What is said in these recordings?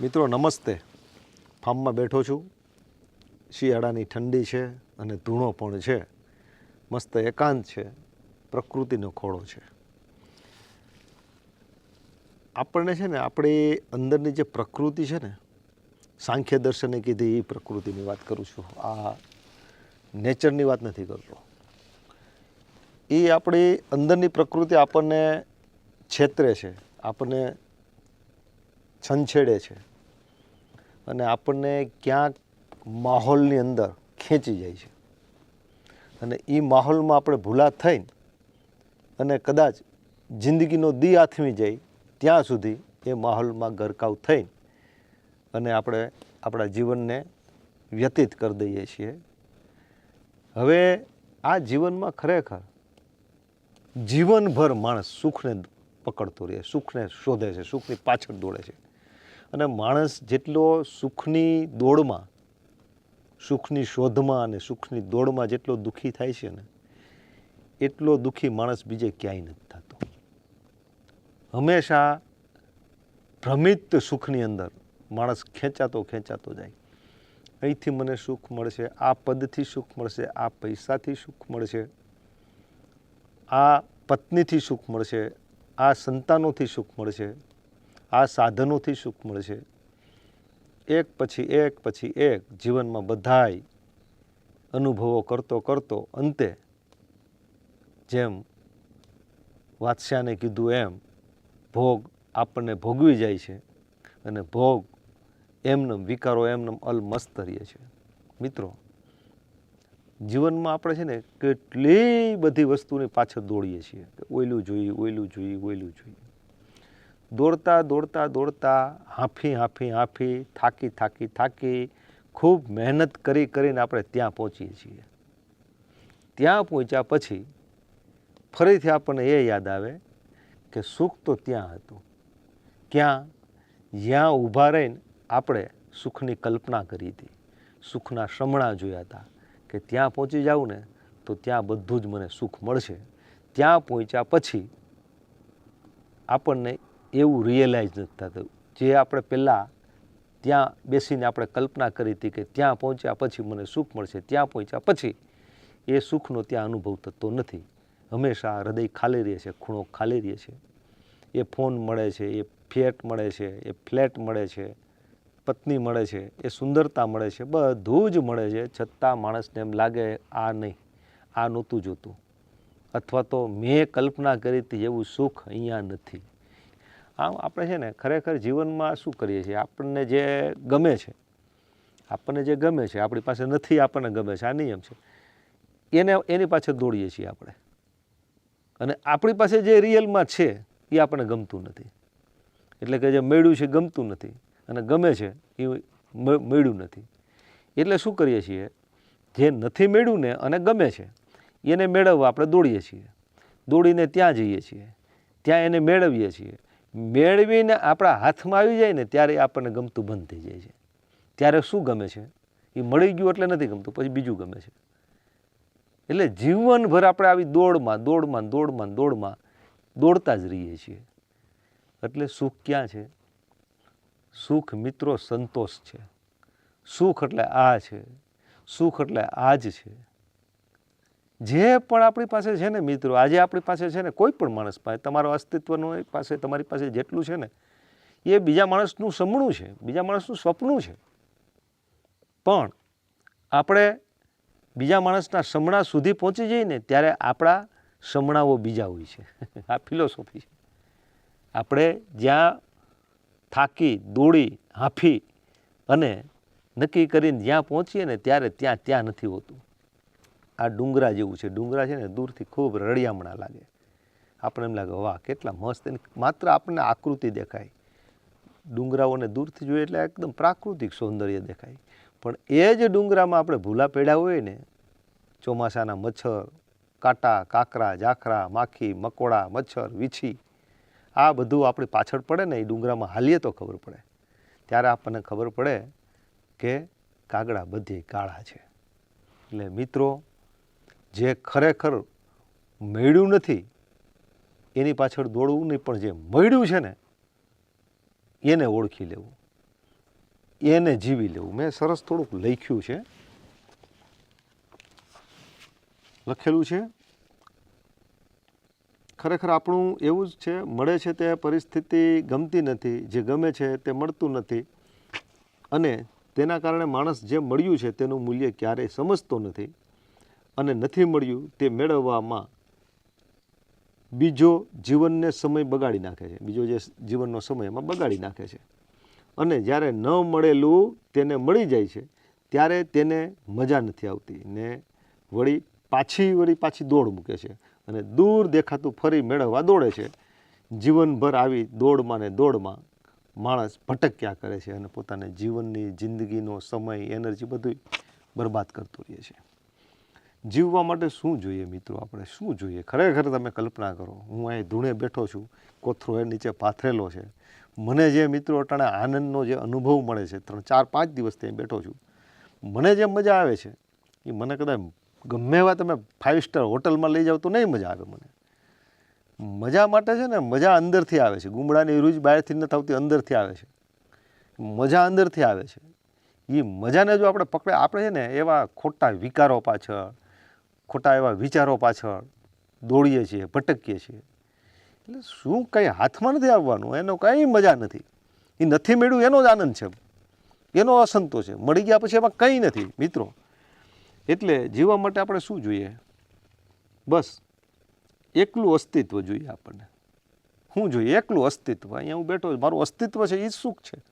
મિત્રો, નમસ્તે. ફાર્મમાં બેઠો છું. શિયાળાની ઠંડી છે અને ધૂણો પણ છે. મસ્ત એકાંત છે. પ્રકૃતિનો ખોળો છે. આપણને છે ને, આપણી અંદરની જે પ્રકૃતિ છે ને, સાંખ્ય દર્શને કીધી એ પ્રકૃતિની વાત કરું છું. આ નેચરની વાત નથી કરતો. એ આપણી અંદરની પ્રકૃતિ આપણને છેતરે છે. આપણને છંછેડે છે. અને આપણને ક્યાંક માહોલની અંદર ખેંચી જાય છે. અને એ માહોલમાં આપણે ભૂલા થઈને અને કદાચ જિંદગીનો દી આથમી જાય ત્યાં સુધી એ માહોલમાં ગરકાવ થઈને અને આપણે આપણા જીવનને વ્યતીત કરી દઈએ છીએ. હવે આ જીવનમાં ખરેખર જીવનભર માણસ સુખને પકડતો રહે, સુખને શોધે છે, સુખની પાછળ દોડે છે. અને માણસ જેટલો સુખની દોડમાં, સુખની શોધમાં અને સુખની દોડમાં જેટલો દુઃખી થાય છે ને, એટલો દુઃખી માણસ બીજે ક્યાંય નથી થતો. હંમેશા ભ્રમિત સુખની અંદર માણસ ખેંચાતો ખેંચાતો જાય. અહીંથી મને સુખ મળશે, આ પદથી સુખ મળશે, આ પૈસાથી સુખ મળશે, આ પત્નીથી સુખ મળશે, આ સંતાનોથી સુખ મળશે આ સાધનોથી સુખ મળશે એક પછી એક પછી એક જીવનમાં બધાય અનુભવો કરતો કરતો અંતે જેમ વાત્સ્યાને કીધું એમ, ભોગ આપણને ભોગવી જાય છે અને ભોગ એમનેમ વિકારો એમનેમ અલમસ્ત રહીએ છે. મિત્રો, જીવનમાં આપણે છે ને કેટલી બધી વસ્તુની પાછળ દોડીએ છીએ. કે ઓયલું જોઈએ ઓયલું જોઈએ ઓયલું જોઈએ. દોડતા દોડતા દોડતા હાંફી હાંફી હાંફી, થાકી થાકી થાકી ખૂબ મહેનત કરી, કરીને આપણે ત્યાં પહોંચીએ છીએ. ત્યાં પહોંચ્યા પછી ફરીથી આપણને એ યાદ આવે કે સુખ તો ત્યાં હતું. ક્યાં? જ્યાં ઊભા રહીને આપણે સુખની કલ્પના કરી હતી. સુખના શમણા જોયા હતા કે ત્યાં પહોંચી જાઉં ને તો ત્યાં બધું જ મને સુખ મળશે. ત્યાં પહોંચ્યા પછી આપણને એવું રિયલાઇઝ નથી થતું. જે આપણે પહેલાં ત્યાં બેસીને આપણે કલ્પના કરી હતી કે ત્યાં પહોંચ્યા પછી મને સુખ મળશે, ત્યાં પહોંચ્યા પછી એ સુખનો ત્યાં અનુભવ થતો નથી. હંમેશા હૃદય ખાલી રહે છે, ખૂણો ખાલી રહે છે. એ ફોન મળે છે, એ ફ્લેટ મળે છે, એ ફ્લેટ મળે છે, પત્ની મળે છે, એ સુંદરતા મળે છે, બધું જ મળે છે. છતાં માણસને એમ લાગે આ નહીં, આ નહોતું જોતું. અથવા તો મેં કલ્પના કરી હતી એવું સુખ અહીંયા નથી. આમ આપણે છે ને ખરેખર જીવનમાં શું કરીએ છીએ? આપણને જે ગમે છે, આપણને જે ગમે છે, આપણી પાસે નથી, આપણને ગમે છે, આ નિયમ છે. એને, એની પાછળ દોડીએ છીએ આપણે. અને આપણી પાસે જે રિયલમાં છે, એ આપણને ગમતું નથી. એટલે કે જે મેળ્યું છે, ગમતું નથી. અને ગમે છે, એ મેળ્યું નથી. એટલે શું કરીએ છીએ? જે નથી મેળ્યું ને, અને ગમે છે, એને મેળવવા આપણે દોડીએ છીએ. દોડીને ત્યાં જઈએ છીએ. ત્યાં એને મેળવીએ છીએ. મેળવીને આપણા હાથમાં આવી જાય ને ત્યારે આપણને ગમતું બંધ થઈ જાય છે. ત્યારે શું ગમે છે? એ મળી ગયું એટલે નથી ગમતું, પછી બીજું ગમે છે. એટલે જીવનભર આપણે આવી દોડમાં દોડમાં દોડમાં દોડમાં દોડતા જ રહીએ છીએ. એટલે સુખ ક્યાં છે? સુખ મિત્રો સંતોષ છે. સુખ એટલે આ છે. સુખ એટલે આ જ છે. જે પણ આપણી પાસે છે ને મિત્રો, આજે આપણી પાસે છે ને કોઈ પણ માણસ પાસે, તમારો અસ્તિત્વનું પાસે, તમારી પાસે જેટલું છે ને, એ બીજા માણસનું સમણું છે, બીજા માણસનું સ્વપ્નું છે. પણ આપણે બીજા માણસના સમણા સુધી પહોંચી જઈએ ને, ત્યારે આપણા સમણાઓ બીજા હોય છે. આ ફિલોસોફી છે. આપણે જ્યાં થાકી, દોડી, હાંફી અને નક્કી કરીને જ્યાં પહોંચીએ ને, ત્યારે ત્યાં ત્યાં નથી હોતું. આ ડુંગરા જેવું છે. ડુંગરા છે ને દૂરથી ખૂબ રળિયામણા લાગે. આપણે એમ લાગે, વાહ, કેટલા મસ્ત. એની માત્ર આપણને આકૃતિ દેખાય. ડુંગરાઓને દૂરથી જોઈએ એટલે એકદમ પ્રાકૃતિક સૌંદર્ય દેખાય. પણ એ જ ડુંગરામાં આપણે ભૂલા પડ્યા હોય ને, ચોમાસાના મચ્છર, કાંટા, કાકરા, ઝાખરા, માખી, મકોડા, મચ્છર, વીછી, આ બધું આપણી પાછળ પડે ને, એ ડુંગરામાં હાલીએ તો ખબર પડે. ત્યારે આપણને ખબર પડે કે કાગડા બધે કાળા છે. એટલે મિત્રો જે ખરેખર મળ્યું નથી, એની પાછળ દોડવું નહીં, પણ જે મળ્યું છે ને, એને ઓળખી લેવું. એને જીવી લેવું. મેં સરસ થોડુંક લખ્યું છે. લખેલું છે, ખરેખર આપણું એવું જ છે, મળે છે તે પરિસ્થિતિ ગમતી નથી, જે ગમે છે તે મળતું નથી, અને તેના કારણે માણસ જે મળ્યું છે તેનું મૂલ્ય ક્યારેય સમજતો નથી. અને નથી મળ્યું તે મેળવવામાં બીજો જીવનને સમય બગાડી નાખે છે. બીજો જે જીવનનો સમય એમાં બગાડી નાખે છે. અને જ્યારે ન મળેલું તેને મળી જાય છે, ત્યારે તેને મજા નથી આવતી ને વળી પાછી વળી પાછી દોડ મૂકે છે. અને દૂર દેખાતું ફરી મેળવવા દોડે છે. જીવનભર આવી દોડમાં ને દોડમાં માણસ ભટક્યા કરે છે અને પોતાને જીવનની જિંદગીનો સમય, એનર્જી બધું બરબાદ કરતું રહે છે. જીવવા માટે શું જોઈએ મિત્રો આપણે? શું જોઈએ? ખરેખર તમે કલ્પના કરો, હું અહીં ધૂણે બેઠો છું, કોથરો એ નીચે પાથરેલો છે. મને જે મિત્રો અટાણે આનંદનો જે અનુભવ મળે છે, ત્રણ, ચાર, પાંચ દિવસ ત્યાં બેઠો છું, મને જે મજા આવે છે, એ મને કદાચ ગમે એવા તમે ફાઇવ સ્ટાર હોટલમાં લઈ જાઓ તો નહીં મજા આવે મને. મજા માટે છે ને મજા અંદરથી આવે છે. ગુમડાની રૂજ બહારથી નથી આવતી અંદરથી આવે છે. મજા અંદરથી આવે છે. એ મજાને જો આપણે પકડે, આપણે છે ને એવા ખોટા વિકારો પાછળ ખોટા એવા વિચારો પાછળ દોડીએ છીએ, ભટકીએ છીએ. એટલે શું કંઈ હાથમાં નથી આવવાનું? એનો કંઈ મજા નથી. એ નથી મેળવ્યું એનો જ આનંદ છે. એનો અસંતોષ છે. મળી ગયા પછી એમાં કંઈ નથી, મિત્રો. એટલે જીવવા માટે આપણે શું જોઈએ? બસ, એકલું અસ્તિત્વ જોઈએ આપણને. શું જોઈએ? એકલું અસ્તિત્વ. અહીંયા હું બેઠો છું. મારું અસ્તિત્વ છે એ સુખ છે.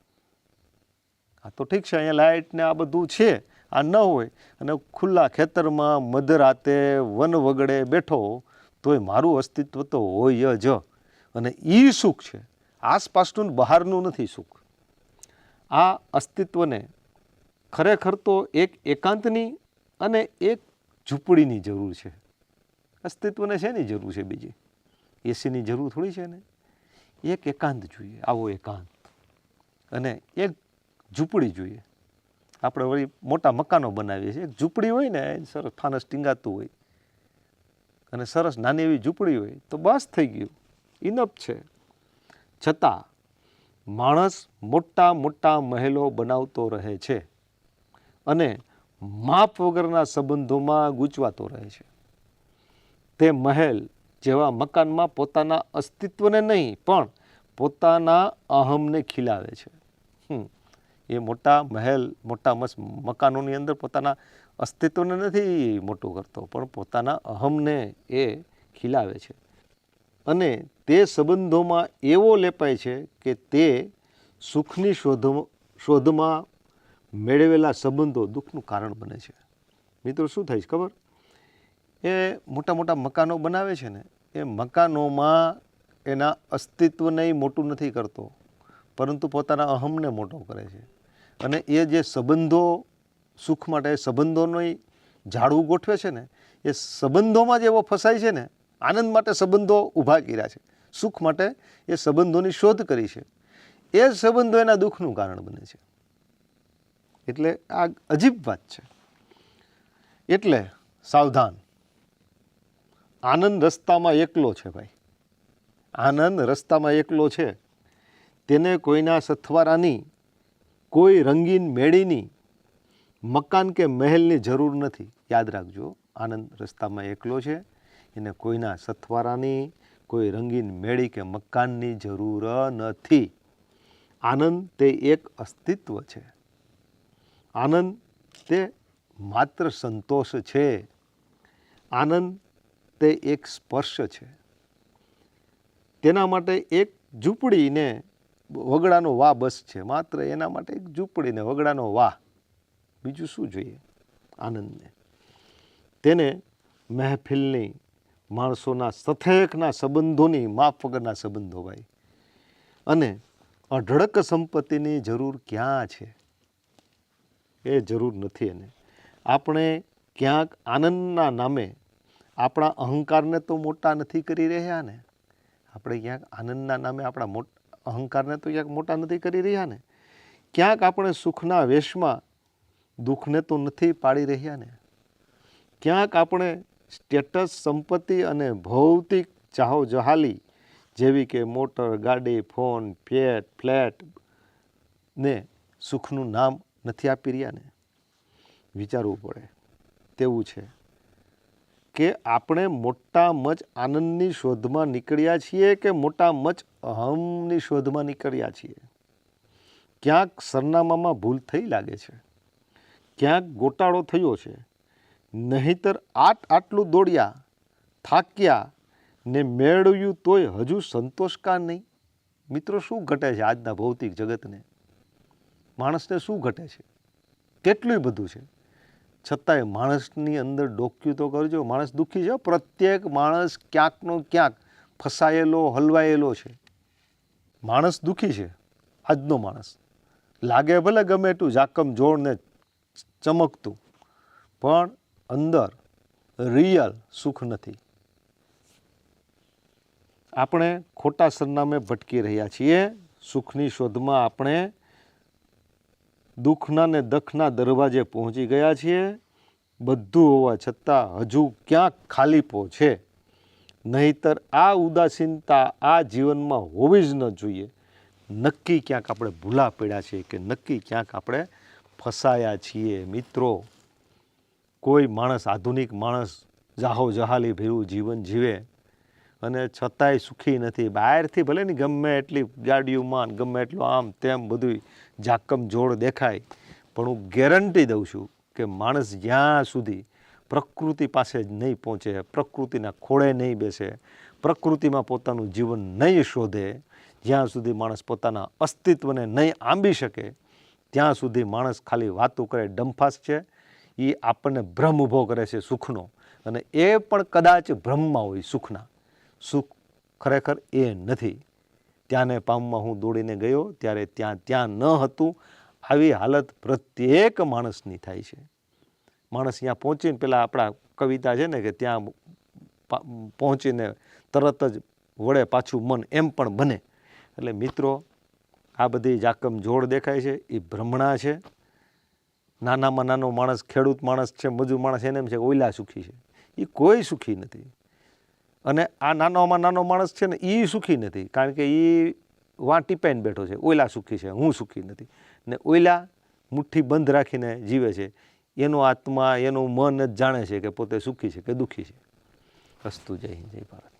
આ તો ઠીક છે, અહીંયા લાઇટ ને આ બધું છે. આ ન હોય અને ખુલ્લા ખેતરમાં મધરાતે વન વગડે બેઠો તોય મારું અસ્તિત્વ તો હોય જ. અને એ સુખ છે. આસપાસનું બહારનું નથી સુખ. આ અસ્તિત્વને ખરેખર તો એક એકાંતની અને એક ઝૂંપડીની જરૂર છે. અસ્તિત્વને શેની જરૂર છે બીજી? એસીની જરૂર થોડી છે ને? એક એકાંત જોઈએ, આવો એકાંત. અને એક ઝૂંપડી જોઈએ. આપણે વળી મોટા મકાનો બનાવીએ છીએ. એક ઝૂંપડી હોય ને સરસ ફાનસ ટીંગાતું હોય અને સરસ નાની એવી ઝૂંપડી હોય તો બસ થઈ ગયું. ઇનફ છે. છતાં માણસ મોટા મોટા મહેલો બનાવતો રહે છે અને માપ વગરના સંબંધોમાં ગૂંચવાતો રહે છે. તે મહેલ જેવા મકાનમાં પોતાના અસ્તિત્વને નહીં, પણ પોતાના અહમને ખીલાવે છે. હમ. એ મોટા મહેલ, મોટા મસ્ત મકાનોની અંદર પોતાના અસ્તિત્વને નથી મોટું કરતો, પણ પોતાના અહમને એ ખીલાવે છે. અને તે સંબંધોમાં એવો લેપાય છે કે તે સુખની શોધ, શોધમાં મેળવેલા સંબંધો દુઃખનું કારણ બને છે. મિત્રો, શું થાય છે ખબર? એ મોટા મોટા મકાનો બનાવે છે ને, એ મકાનોમાં એના અસ્તિત્વને મોટું નથી કરતો, પરંતુ પોતાના અહમને મોટો કરે છે. અને એ જે સંબંધો સુખ માટે સંબંધોનો ઝાડવું ગોઠવે છે ને, એ સંબંધોમાં જ એવો ફસાય છે ને, આનંદ માટે સંબંધો ઊભા કર્યા છે. સુખ માટે એ સંબંધોની શોધ કરી છે. એ જ સંબંધો એના દુઃખનું કારણ બને છે. એટલે આ અજીબ વાત છે. એટલે સાવધાન. આનંદ રસ્તામાં એકલો છે ભાઈ. આનંદ રસ્તામાં એકલો છે. તેને કોઈના સથવારાની કોઈ રંગીન મેળીની, મકાન કે મહેલની જરૂર નથી. યાદ રાખજો, આનંદ રસ્તામાં એકલો છે. એને કોઈના સથવારાની, કોઈ રંગીન મેળી કે મકાનની જરૂર નથી. આનંદ તે એક અસ્તિત્વ છે. આનંદ તે માત્ર સંતોષ છે. આનંદ તે એક સ્પર્શ છે. તેના માટે એક ઝૂંપડીને વગડાનો વાહ બસ છે. માત્ર એના માટે એક ઝૂંપડીને વગડાનો વાહ. બીજું શું જોઈએ? આનંદને. તેને મહેફિલની માણસોના સથેકના સંબંધોની માફ વગરના સંબંધો ભાઈ. અને અઢળક સંપત્તિની જરૂર ક્યાં છે? એ જરૂર નથી એને. આપણે ક્યાંક આનંદના નામે આપણા અહંકારને તો મોટા નથી કરી રહ્યા ને. આપણે ક્યાંક આનંદના નામે આપણા મોટ અહંકારને તો ક્યાંક મોટા નથી કરી રહ્યા ને? ક્યાંક આપણે સુખના વેશમાં દુઃખને તો નથી પાડી રહ્યા ને? ક્યાંક આપણે સ્ટેટસ, સંપત્તિ અને ભૌતિક ચાહો જહાલી જેવી કે મોટર, ગાડી, ફોન, ફેટ, ફ્લેટ ને સુખનું નામ નથી આપી રહ્યા ને? વિચારવું પડે. તેવું છે કે આપણે મોટા મચ આનંદની શોધમાં નીકળ્યા છીએ કે મોટા મચ અહમની શોધમાં નીકળ્યા છીએ. ક્યાંક સરનામામાં ભૂલ થઈ લાગે છે. ક્યાંક ગોટાળો થયો છે. નહીતર આટ આટલું દોડ્યા, થાક્યા ને મેળવ્યું તોય હજુ સંતોષ કા નહીં? મિત્રો, શું ઘટે છે આજના ભૌતિક જગતને? માણસને શું ઘટે છે? કેટલું બધું છે. છતાંય માણસની અંદર ડોક્યું તો કરજો. માણસ દુઃખી છે. પ્રત્યેક માણસ ક્યાંકનો ક્યાંક ફસાયેલો, હલવાયેલો છે. માણસ દુઃખી છે. આજનો માણસ. લાગે ભલે ગમે એટલું જાકમ જોડને ચમકતું, પણ અંદર રિયલ સુખ નથી. આપણે ખોટા સરનામે ભટકી રહ્યા છીએ. સુખની શોધમાં આપણે દુઃખના ને દખના દરવાજે પહોંચી ગયા છીએ. બધું હોવા છતાં હજુ ક્યાંક ખાલીપો છે. નહીતર આ ઉદાસીનતા આ જીવનમાં હોવી જ ન જોઈએ. નક્કી ક્યાંક આપણે ભૂલા પડ્યા છીએ કે નક્કી ક્યાંક આપણે ફસાયા છીએ. મિત્રો, કોઈ માણસ, આધુનિક માણસ જાહો જહાલી ભેરું જીવન જીવે અને છતાંય સુખી નથી. બહારથી ભલે ને ગમે એટલી ગાડીઓમાં ગમે એટલું આમ તેમ બધું જાકમ જોડ દેખાય, પણ હું ગેરંટી દઉં છું કે માણસ જ્યાં સુધી પ્રકૃતિ પાસે જ નહીં પહોંચે, પ્રકૃતિના ખોળે નહીં બેસે, પ્રકૃતિમાં પોતાનું જીવન નહીં શોધે, જ્યાં સુધી માણસ પોતાના અસ્તિત્વને નહીં આંબી શકે, ત્યાં સુધી માણસ ખાલી વાતો કરે ડંફાસ છે. એ આપણને ભ્રમ ઊભો કરે છે સુખનો. અને એ પણ કદાચ ભ્રમમાં હોય સુખના. સુખ ખરેખર એ નથી. ત્યાંને પામમાં હું દોડીને ગયો, ત્યારે ત્યાં ત્યાં ન હતું. આવી હાલત પ્રત્યેક માણસની થાય છે. માણસ ત્યાં પહોંચીને પેલા આપણા કવિતા છે ને કે ત્યાં પહોંચીને તરત જ વળે પાછું મન એમ પણ બને. એટલે મિત્રો, આ બધી જાકમ જોડ દેખાય છે એ ભ્રમણા છે. નાનામાં નાનો માણસ, ખેડૂત માણસ છે, મજૂર માણસ, એને એમ છે કે ઓયલા સુખી છે. એ કોઈ સુખી નથી. અને આ નાનોમાં નાનો માણસ છે ને એ સુખી નથી. કારણ કે એ વાં ટીપાઈને બેઠો છે. ઓયલા સુખી છે, હું સુખી નથી. ને ઓયલા મુઠ્ઠી બંધ રાખીને જીવે છે. એનો આત્મા, એનું મન જ જાણે છે કે પોતે સુખી છે, કે દુઃખી છે. અસ્તુ જય હિન્દ, જય ભારત.